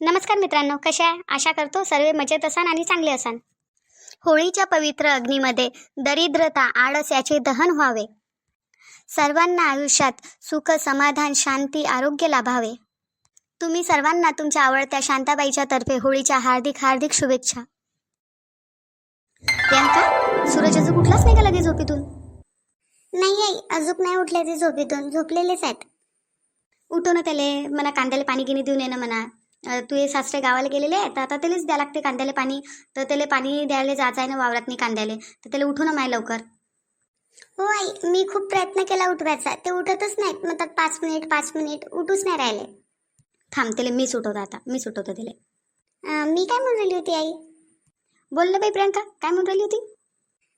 नमस्कार मित्रांनो कशा आहे? आशा करतो सर्व मजेत असाल आणि चांगले असाल. होळीच्या पवित्र अग्नीमध्ये दरिद्रता आळस याचे दहन व्हावे. सर्वांना आयुष्यात सुख समाधान शांती आरोग्य लाभावे. तुम्ही सर्वांना तुमच्या आवडत्या शांताबाईच्या तर्फे होळीच्या हार्दिक हार्दिक शुभेच्छा. प्रियांका सूरज अजून उठलाच नाही का लगेच झोपेतून? नाही आई अजून नाही उठले ते झोपेतून झोपलेलेच आहेत. उठू ना त्याले म्हणा कांद्याला पाणी गिनी देऊन ये ना म्हणा अं, तू हे सासरे गावाला गेलेले आहे तर आता त्यालाच द्या लागते कांद्याला पाणी. तर त्याला पाणी द्यायला जायचं आहे ना वावरात नाही कांद्याले. तर त्याला उठू ना माय लवकर. हो आई मी खूप प्रयत्न केला उठवायचा. ते उठतच नाहीत. म्हणतात पाच मिनिट पाच मिनिट उठूच नाही राहिले. थांब त्याला मी सुटवतो आता. मी सुटवतो त्याला. मी काय म्हणून राहिली होती आई? बोल ना बाई प्रियांका काय म्हणून राहिली होती?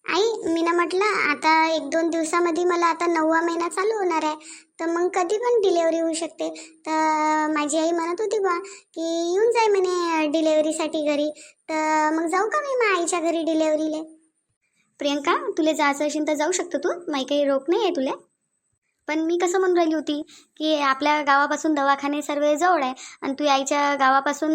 आई मी ना म्हटलं आता एक दोन दिवसामध्ये मला आता नववा महिना चालू होणार आहे. तर मग कधी पण डिलेवरी होऊ शकते. तर माझी आई म्हणत होती बा की येऊन जाय म्हणे डिलेवरीसाठी घरी. तर मग जाऊ का मी मग आईच्या घरी डिलेवरीले प्रियंका तुला जायचं असेल तर जाऊ शकतो तू. माही काही रोक नाही आहे तुला. पण मी कसं म्हणून राहिली होती की आपल्या गावापासून दवाखाने सर्व जवळ आहे आणि तू आईच्या गावापासून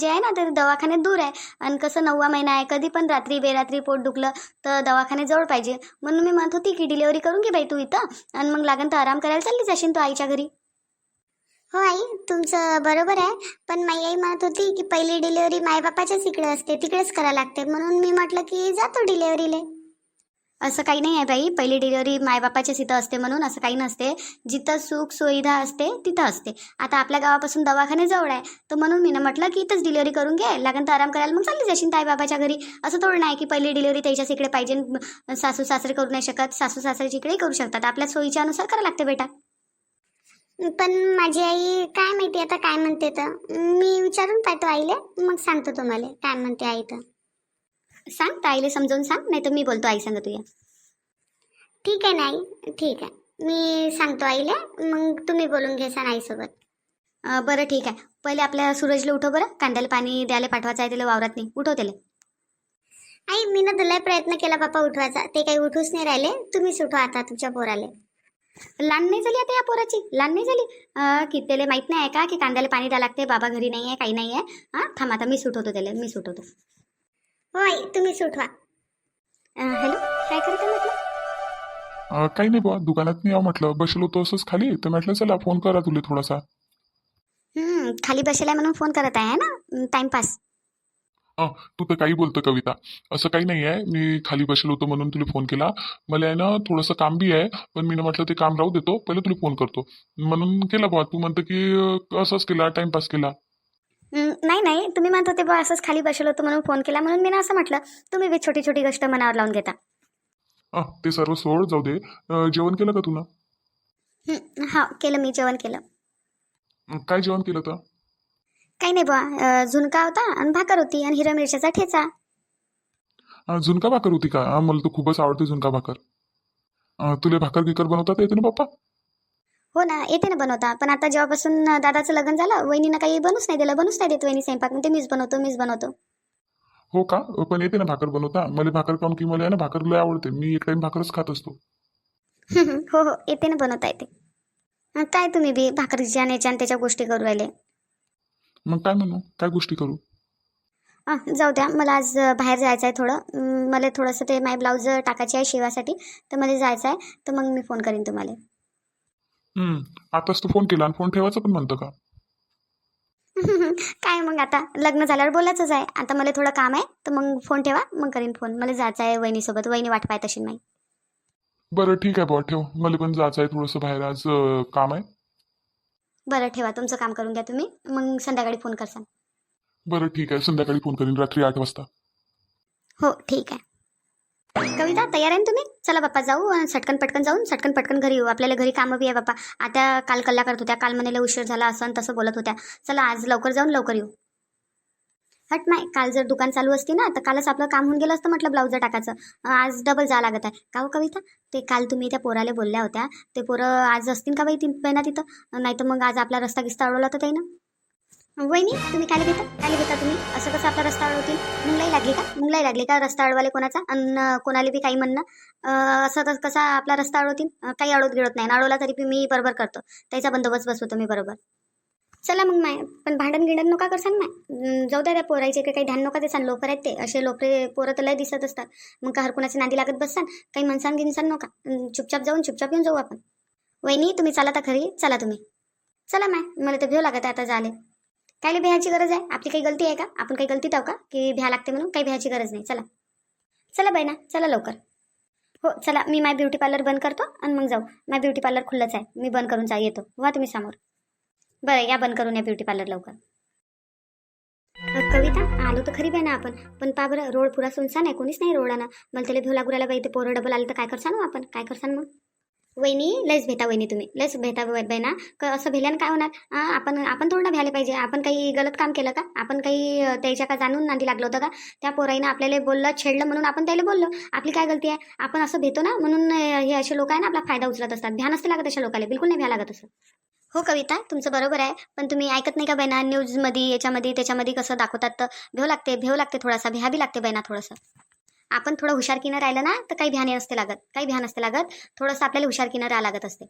जे आहे ना तर दवाखाने दूर आहे. आणि कसं नववा महिना आहे कधी पण रात्री बेरात्री पोट दुखलं तर दवाखाने जवळ पाहिजे. म्हणून मी म्हणत होती की डिलेवरी करून घे बाई तू इथं आणि मग लागेल तर आराम करायला चालली जाशील तू आईच्या घरी. हो आई तुमचं बरोबर आहे. पण माई आई म्हणत होती की पहिली डिलेवरी मायबापाच्याच इकडे असते तिकडेच करावं लागते. म्हणून मी म्हटलं की जातो डिलेवरीला असं काही नाही आहे बाई. पहिली डिलिव्हरी मायबापाच्याच इथं असते म्हणून असं काही नसते. जिथं सुख सुविधा असते तिथं असते. आता आपल्या गावापासून दवाखाने जवळ आहे. तर म्हणून मी ना म्हटलं की इथंच डिलिव्हरी करून घे. लागन तर आराम करायला मग चालली जाशील ताईबाबाच्या घरी. असं थोडं नाही की पहिली डिलिव्हरी त्याच्याच इकडे पाहिजे. सासू सासरे करू नाही शकत. सासू सासरे इकडेही करू शकतात. आपल्या सोयीच्या अनुसार करावं लागते बेटा. पण माझी आई काय माहिती आता काय म्हणते तर? मी विचारून पाहतो आईले. मग सांगतो तुम्हाला काय म्हणते आई तर. सांग ताईला समजावून सांग नाही तर मी बोलतो आई सांग तुया ठीक आहे नाही ठीक आहे. मी सांगतो आईले मग तुम्ही बोलून घ्यासान आईसोबत. अं, बरं ठीक आहे. पहिले आपल्या सूरजला उठव बरं कांद्याला पाणी द्यायला पाठवायचं आहे त्याला वावरात नाही. उठव त्याला. आई मी ना तुला प्रयत्न केला बापा उठवायचा. ते काही उठूच नाही राहिले. तुम्हीच उठवा आता तुमच्या पोराले. लहान नाही झाली आता या पोराची? लहान नाही झाली? अं, की त्याला माहीत नाही आहे का की कांद्याला पाणी द्यावं लागते बाबा घरी नाही आहे काही नाही आहे हां थांब आता मी सुटवतो त्याला मी सुटवतो हो आई तुम्हीच उठवा हॅलो काय करत म्हटलं? अं, काही नाही बुवा दुकानात नाही यावं म्हटलं. बसलो होतो असंच खाली तर म्हटलं चला फोन करा तुला थोडासा. खाली बसलाय म्हणून फोन करत आहे है ना? टाइमपास अं, तू तर काही बोलतो कविता. असं काही नाही आहे मी खाली बसलो होतो म्हणून तुला फोन केला. मला आहे ना थोडंसं काम बी आहे पण मी म्हटलं ते काम राहू देतो पहिले तुला फोन करतो. म्हणून केला बुवा तू म्हणतं की अं, असंच केला टाइमपास केला. नाही नाही. तुम्ही म्हणत होते बा असंच खाली बसलो होतो म्हणून फोन केला. म्हणून मी ना असं म्हटलं तुम्ही बी छोटी छोटी गोष्ट मनावर लावून घेता. अं, ते सर्व सोड जाऊ दे. अं, जेवण केलं का तुला? हं, हा केलं मी जेवण केलं. अं, काय जेवण केलं तर काही नाही बुवा. झुणका होता आणि भाकर होती आणि हिरव्या मिरच्याचा ठेचा. अं, झुणका भाकर होती का? अं, मला तर खूपच आवडते झुणका भाकर. अं, तुला भाकर गिकर बनवता येते ना पप्पा? हो ना येते ना बनवता. पण आता जेव्हापासून दादाचं लग्न झालं वहिनीनं काही बनूच नाही दिलं बनूच नाही देत वहिनी स्वयंपाक. म्हणते मीच बनवतो मीच बनवतो. हो का? पण येते ना भाकर बनवता. मला भाकर काऊन की मला आहे ना भाकर लय आवडते. मी एक टाइम भाकरच खात असतो. हो हो. येते ना बनवता येते. काय तुम्ही बी भाकरीच्या याच्या त्याच्या गोष्टी करू राहिले? मग काय म्हणू? काय गोष्टी करू? जाऊ द्या. मला आज बाहेर जायचं आहे थोडं मला थोडंसं ते माय ब्लाऊज टाकायचे आहे शिवासाठी. तर मला जायचं आहे तर मग मी फोन करीन तुम्हाला. हम्म. आताच तू फोन केला आणि फोन ठेवायचं पण म्हणतो का? काय मग आता? लग्न झाल्यावर बोलायचंच आहे. आता मला थोडं काम आहे तर मग फोन ठेवा मग करीन फोन. मला जायचं आहे वहिनीसोबत. वहिनी वाट पाहत असेल नाही बरं ठीक आहे बुवा ठेव. मला पण जायचं आहे थोडंसं बाहेर. आज अं, काम आहे. बरं ठेवा. तुमचं काम करून घ्या तुम्ही. मग संध्याकाळी फोन करसान. बरं ठीक आहे. संध्याकाळी फोन करीन. रात्री आठ वाजता. हो ठीक आहे. कविता तयार आहे ना तुम्ही? चला बाप्पा जाऊ आणि सटकन पटकन जाऊन सटकन पटकन घरी येऊ. आपल्याला घरी कामं बी आहे बाप्पा. आता काल कल्ला करत होत्या काल म्हणाले उशीर झाला असं तसं बोलत होत्या. चला आज लवकर जाऊन लवकर येऊ. हट नाही काल जर दुकान चालू असती ना तर कालच आपलं काम होऊन गेलं असतं म्हटलं ब्लाऊज टाकायचं. आज डबल जा लागत आहे. का हो कविता? ते काल तुम्ही त्या पोराला बोलल्या होत्या. ते पोरं आज असतील का बाई तीन महिना तिथं? नाही तर मग आज आपला रस्ता गिस्ता अडवला तर ना वहिनी तुम्ही काय घेता काय घेता तुम्ही? असं कसं आपला रस्ता अडवतील मुंगलाई लागली का? मुंगलाई लागली का रस्ता अडवाले कोणाचा आणि कोणाला बी काही म्हणणं? असं तर कसा आपला रस्ता अडवतील काही अडवत गिळत नाही. अडवला तरी बी मी बरोबर करतो. त्याचा बंदोबस्त बसवतो मी बरोबर. चला मग माय पण भांडण गिंडण नका करसान माय. जाऊ द्या त्या पोरायचे काही ध्यान नका देसान. लोकर आहेत ते. असे लोकरे पोरं तर लय दिसत असतात. मग का हर कोणाची नादी लागत बससान? काही मनसान गिनसान नका. चुपचाप जाऊन चुपचाप येऊन जाऊ आपण. वहिनी तुम्ही चला तर खरी चला तुम्ही. चला माय मला तर भेव लागत आहे आता झाले कायले भ्यायची गरज आहे? आपली काही गलती आहे का? आपण काही गलती आहो का? की भ्या लागते म्हणून काही भ्यायची गरज नाही. चला. चला बाई ना चला लवकर. हो चला मी माय ब्युटी पार्लर बंद करतो आणि मग जाऊ. माय ब्युटी पार्लर खुल्लंच आहे. मी बंद करून जा येतो. वा तुम्ही समोर. बरं या बंद करून या ब्युटी पार्लर लवकर. कविता आलो तर खरी बाई ना आपण. पण पा बरं रोड पुरा सुनसान आहे. कोणीच नाही रोडानं. मला त्याला भिव लागू राहिला बाई ते पोरं डबल आलं तर काय करसान हो आपण? काय करसान मग? वहिनी लस भेटा वहिनी तुम्ही. लस भेटा बहिणा क असं भेल्यानं काय होणार? आपण आपण थोडं भ्यायला पाहिजे. आपण काही गलत काम केलं का? आपण काही त्याच्या का जाणून नांदी लागलं होतं का? त्या पोराईनं आपल्याला बोललं छेडलं म्हणून आपण त्याला बोललो. आपली काय गलती आहे? आपण असं भेटतो ना? म्हणून हे असे लोक आहे ना आपला फायदा उचलत असतात. ध्यान असते लागत अशा लोकांना बिलकुल नाही भ्या लागत असं. हो कविता तुमचं बरोबर आहे. पण तुम्ही ऐकत नाही का बहिणा? न्यूजमध्ये याच्यामध्ये त्याच्यामध्ये कसं दाखवतात तर? भेव लागते भेव लागते थोडासा. भ्या बी लागते बहिणा थोडंसं. आपण थोडं हुशारकीनं राहिलं ना तर काही भ्याने नसते लागत काही भ्या नसते लागत. थोडंसं आपल्याला हुशारकीनं राहा लागत असते.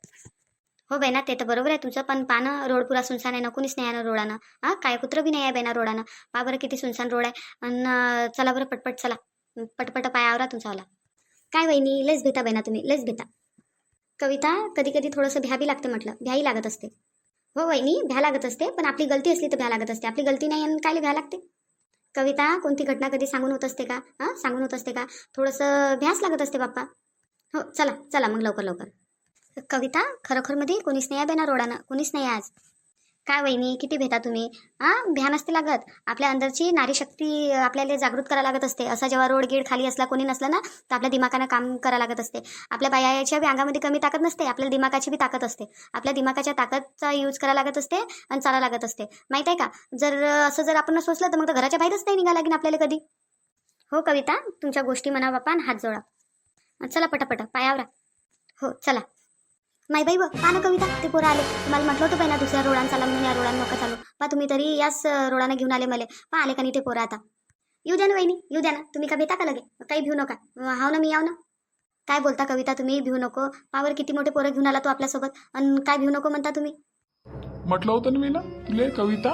हो बहिणा ते तर बरोबर आहे तुझं पण पानं रोड पुरा सुनसान आहे ना कुणीच नाही आहे ना रोडानं. हां काय कुत्रं बी नाही आहे बहिणा रोडानं. पा बरं किती सुनसान रोड आहे. आणि चला बरं पटपट चला. पटपट पायावरा तुमचावाला काय वहिनी लस भेता बहिणा तुम्ही लस भेता कविता कधी कधी थोडंसं भ्याबी लागते म्हटलं भ्याही लागत असते. हो वहिनी भ्या लागत असते पण आपली गलती असली तर भ्या लागत असते. आपली गलती नाही आणि काय भ्या लागते? कविता कोणती घटना कधी सांगून होत असते का? हां? सांगून होत असते का? थोडंसं भ्यास लागत असते बाप्पा. हो चला चला मग लवकर लवकर. कविता खरोखरमध्ये कोणीच नाही आहे बेना रोडानं कोणीच नाही आहे आज. काय वहिनी किती भेटा तुम्ही? हां भ्या नसते लागत. आपल्या अंदरची नारी शक्ती आपल्याला जागृत करा लागत असते. असा जेव्हा रोड गेड खाली असला कोणी नसलं ना तर आपल्या दिमागानं काम करा लागत असते. आपल्या बायाच्या बी अंगामध्ये कमी ताकद नसते आपल्या दिमागाची बी ताकद असते. आपल्या दिमागाच्या ताकदचा यूज करा लागत असते आणि चाला लागत असते. माहीत आहे का? जर असं जर आपण सोचलं तर मग घराच्या बाहेरच नाही निघा लागेल आपल्याला कधी? हो कविता तुमच्या गोष्टी म्हणा बापा हात जोडा. चला पटापट पायावरा हो चला. नाही बाई बघ ना कविता ते पोरं आले. तुम्हाला म्हटलं होतं पाहिजे ना दुसऱ्या रोडानं चाला म्हणून या रोडांना नका चालू. पा तुम्ही तरी याच अं, रोडानं घेऊन आले मला. पा आले का नाही ते पोरं आता. येऊ द्या ना वहिनी येऊ द्या ना. तुम्ही का भेटा का लगे? काही भिऊ नका. हाव ना मी याव ना. काय बोलता कविता तुम्ही? भिऊ नको. पावर किती मोठे पोरं घेऊन आला तो आपल्यासोबत. आणि काय भिऊ नको म्हणता तुम्ही? म्हटलं होतं ना मी ना तुले कविता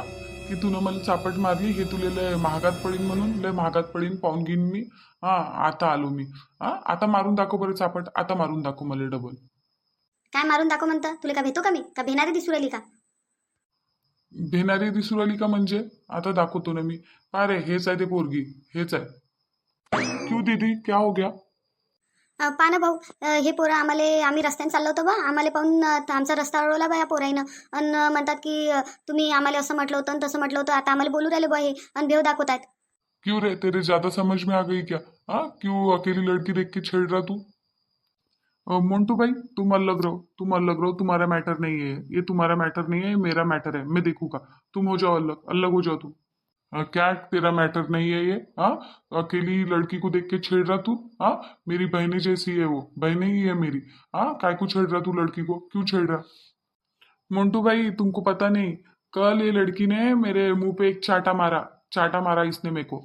की तू मला चापट मारली हे तुले लय महागात पडीन म्हणून लय महागात पडीन पाहून घेईन मी. हा आता आलो मी. हा आता मारून दाखव बरं चापट आता मारून दाखव मला डबल. काय मारून दाखव म्हणता? तुला का भेटो का मी? का भेणारी दिसू राहिली का? भेणारी दिसू राहिली का म्हणजे? आता दाखवतो ना मी. पा रे हेच आहे ते पोरगी. हेच आहे. क्यू दीदी क्या हो गया? पहा ना भाऊ हे पोरं आम्हाला आम्ही रस्त्याने चाललो होतो बा. आम्हाला पाहून आमचा रस्ता अडवला बा या पोराईनं. आणि म्हणतात की तुम्ही आम्हाला असं म्हटलं होतं तसं म्हटलं होतं. आता आम्हाला बोलू राहिले बा हे. आणि भेव दाखवतात क्यों रे तेरे ज्यादा समझ में आ गई क्या? हाँ? क्यों अकेली लड़की देख के छेड़ रहा तू? मोंटू भाई तुम अलग रहो तुम अलग रहो तुम्हारा मैटर नहीं है ये। तुम्हारा मैटर नहीं है ये मेरा मैटर है मैं देखूँगा तुम हो जाओ अलग अलग हो जाओ तू अ, क्या तेरा मैटर नहीं है ये हाँ? अकेली लड़की को देख के छेड़ रहा तू हाँ? मेरी बहने जैसी है वो बहने ही है मेरी हाँ? काय को छेड़ रहा तू लड़की को? क्यों छेड़ रहा? मोन्टू भाई तुमको पता नहीं कल ये लड़की ने मेरे मुँह पे एक चाटा मारा चाटा मारा इसने मेरे को।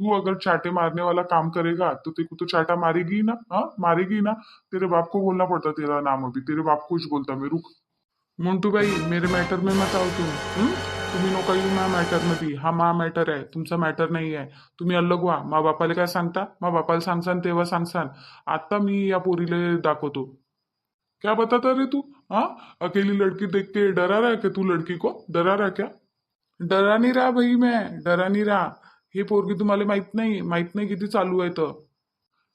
तू अगर चाटे मारने वाला काम करेगा तो तेरे को तो चाटा मारेगी ना? हाँ मारेगी ना? तेरे बाप को बोलना पड़ता तेरा नाम अभी। तेरे बाप को ही बोलता मैं, रुक। मोंटू भाई, मेरे मॅटर में मत आओ तुम। हं? तुम्ही नको येऊ मा मॅटरमध्ये हा, मा मॅटर आहे तुमचा मॅटर नाही आहे तुम्ही अलग व्हा मा बापाला काय सांगता? मा बापाला सांगसान तेव्हा सांगसान। आता मी या पोरीला दाखवतो क्या बताता रे तू? हाँ? अकेली लड़की देख के डरा रहा है क्या तू लड़की को? डरा रहा है क्या? डरा नहीं रहा भाई मैं। डरा नहीं रहा। हे पोरगी तुम्हाला माहीत नाही माहीत नाही किती चालू आहे तर.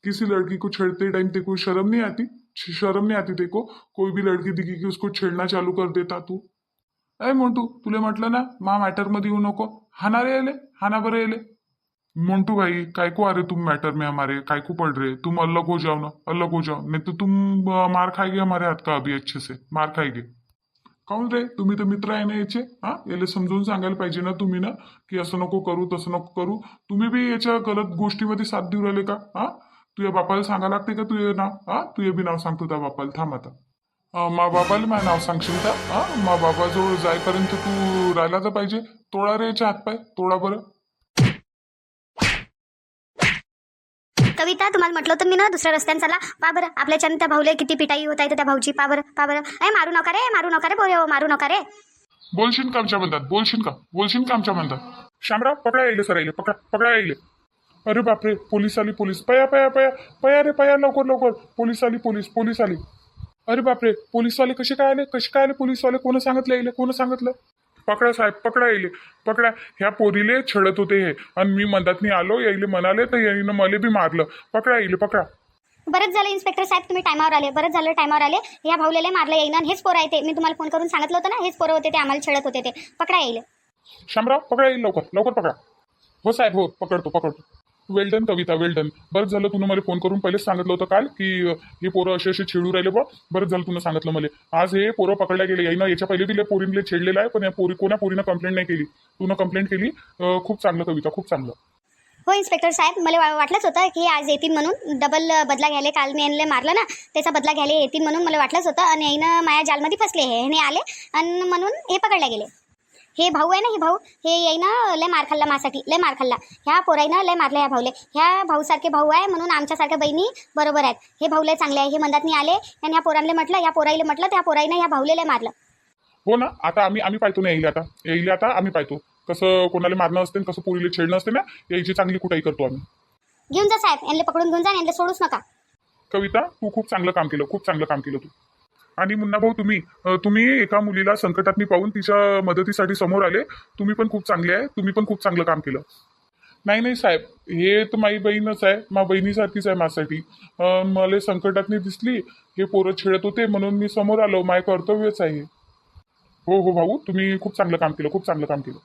किसी लड़की को छेड़ते टाइम ते कोई शर्म नहीं आती? शर्म नहीं आती देखो. कोई भी लड़की दिखी की उसको छेड़ना चालू कर देता तू। अय मोंटू तुले म्हटलं ना मा मॅटरमध्ये येऊ नको. हाना रे येले हाना बरं येले. मोंटू भाई काय को आ रहे तुम मैटर में हमारे? काय को पड़ रहे? तुम अलग हो जाओ ना अलग हो जाओ. नहीं तो तुम मार खाएगे हमारे हाथ का अभी अच्छे से? मार खाएगे. काऊन रे? तुम्ही तर मित्र आहे ना याचे? हा? याला समजून सांगायला पाहिजे ना तुम्ही ना की असं नको करू तसं नको करू. तुम्ही बी याच्या गलत गोष्टीमध्ये साथ देऊ राहिले का? हा? तुझ्या बापाला सांगा लागते का तुझे नाव? हा? तुझे बी नाव सांगतो त्या बापाला. थांब आता. मा बापाला माझं नाव सांगशील का? हा? मा बापाजवळ जाईपर्यंत तू राहिला तर पाहिजे. तोडा रे याचे हातपाय. तोडा बरं. कविता तुम्हाला म्हटलं होतं मी ना दुसऱ्या रस्त्याने चला. पा बरं आपल्याच्यानं त्या भाऊला किती पिटाई होत आहे त्या भाऊची. पा बरं पा बरं. ए मारू नका रे मारू नका रे पोरे हो, मारू नका रे. बोलशील का आमच्या म्हणतात बोलशील का? बोलशील का आमच्या म्हणतात शामराव पकडा येईल सर येईल. पकडा पकडा येईल. अरे बापरे पोलीस आली पोलीस. पया पया पया. पया रे पया लवकर लवकर. पोलीस आली पोलीस पोलीस आली. अरे बापरे पोलीसवाले कसे काय आले? कसे काय आले? पोलीसवाले कोण सांगितलं येईल कोण सांगितलं? पकडा साहेब पकडा येईल पकडा. ह्या पोरीले छळत होते हे. आणि मी मधातनी आलो यायले म्हणाले तर याईनं मला बी मारलं. पकडा येईल पकडा. बरंच झालं इन्स्पेक्टर साहेब तुम्ही टायमावर आले. बरंच झालं टायमावर आले. या भाऊलेले मारलं येईन आणि हेच पोरं आहे ते. मी तुम्हाला फोन करून सांगितलं होतं ना हेच पोरं होते ते आम्हाला छळत होते ते. पकडा येईल शामराव पकडा येईल लवकर. लवकर पकडा. हो साहेब हो पकडतो पकडतो. वेल्डन कविता वेल्डन बरं झालं तुला मला फोन करून पहिलेच सांगितलं होतं काल की हे पोरं असे असे छेडू राहिले बा बरं झालं तुला सांगितलं मला. आज हे पोरं पकडल्या गेले. याईनं याच्या पहिले दिले पोरींले छेडलेलं आहे पण या पोरी कोणा पोरीनं कंप्लेंट नाही केली? तुनं कंप्लेंट केली? खूप चांगलं कविता खूप चांगलं. हो इन्स्पेक्टर साहेब मला वा- वाटलंच होतं की आज येतील म्हणून. डबल बदला घ्यायला काल मी यांना मारलं ना त्याचा बदला घ्यायला येतील म्हणून मला वाटलंच होतं. आणि याईनं माझ्या जालमध्ये फसले हे हे आले. आणि म्हणून हे पकडले गेले. हे भाऊ आहे ना हे भाऊ. हे याईनं लय मार खाल्ला माझ्यासाठी लय मार खाल्ला. ह्या पोराईनं लय मारलं ह्या भाऊले. ह्या भाऊसारखे भाऊ आहे म्हणून आमच्यासारख्या बहिणी बरोबर आहेत. हे भाऊ लय चांगले आहे हे मंदातनी आले. आणि ह्या पोरांना म्हटलं ह्या पोराईला म्हटलं त्या पोराईनं ह्या भाऊले लय मारलं. हो ना आता आम्ही आम्ही पाहतो ना येईल आता. येईल आता आम्ही पाहतो. कसं कोणाला मारणं असते कसं पोरीला छेडणं असते ना याची चांगली कुठाई करतो आम्ही. घेऊन जा साहेब यांना पकडून घेऊन जा यांना सोडूच नका. कविता तू खूप चांगलं काम केलं खूप चांगलं काम केलं तू. आणि मुन्ना भाऊ तुम्ही अं, तुम्ही एका मुलीला संकटातनी पाहून तिच्या मदतीसाठी समोर आले. तुम्ही पण खूप चांगले आहे. तुम्ही पण खूप चांगलं काम केलं. नाही नाही साहेब हे तर माझी बहीणच आहे. मा बहिणीसारखीच आहे माझ्यासाठी. अं, मला संकटातनी दिसली. हे पोरं छेडत होते म्हणून मी समोर आलो. माझे कर्तव्यच आहे हे. हो हो भाऊ तुम्ही खूप चांगलं काम केलं. खूप चांगलं काम केलं.